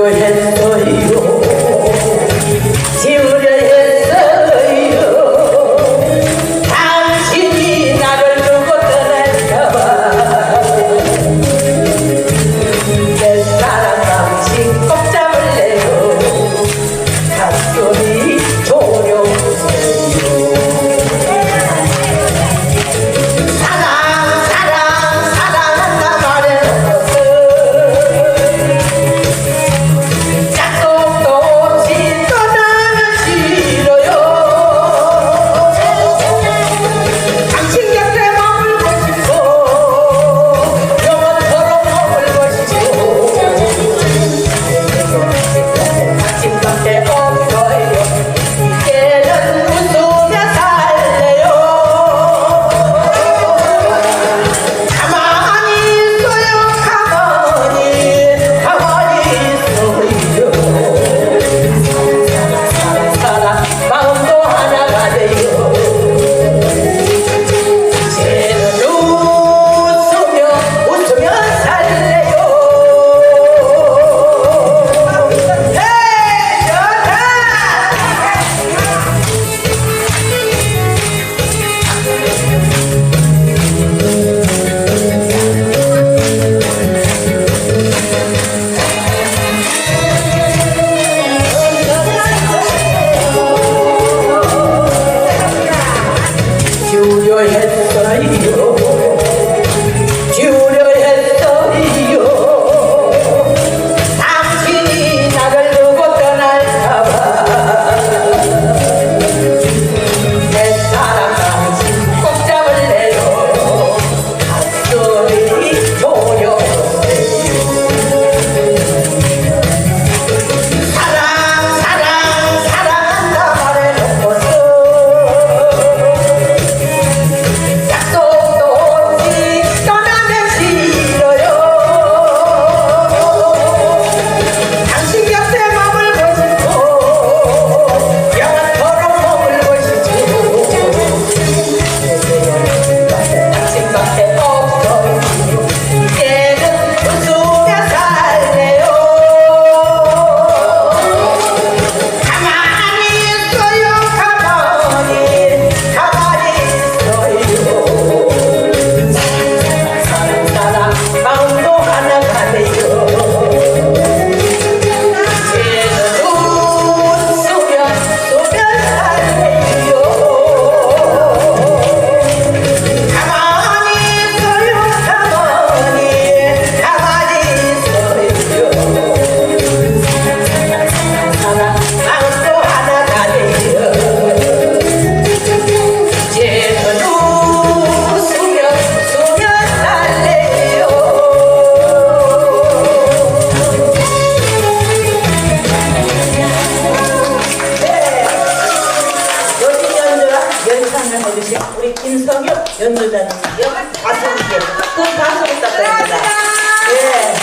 go ahead 우리 김성엽 연주자님 가수님께 큰 박수를 부탁드립니다. 예.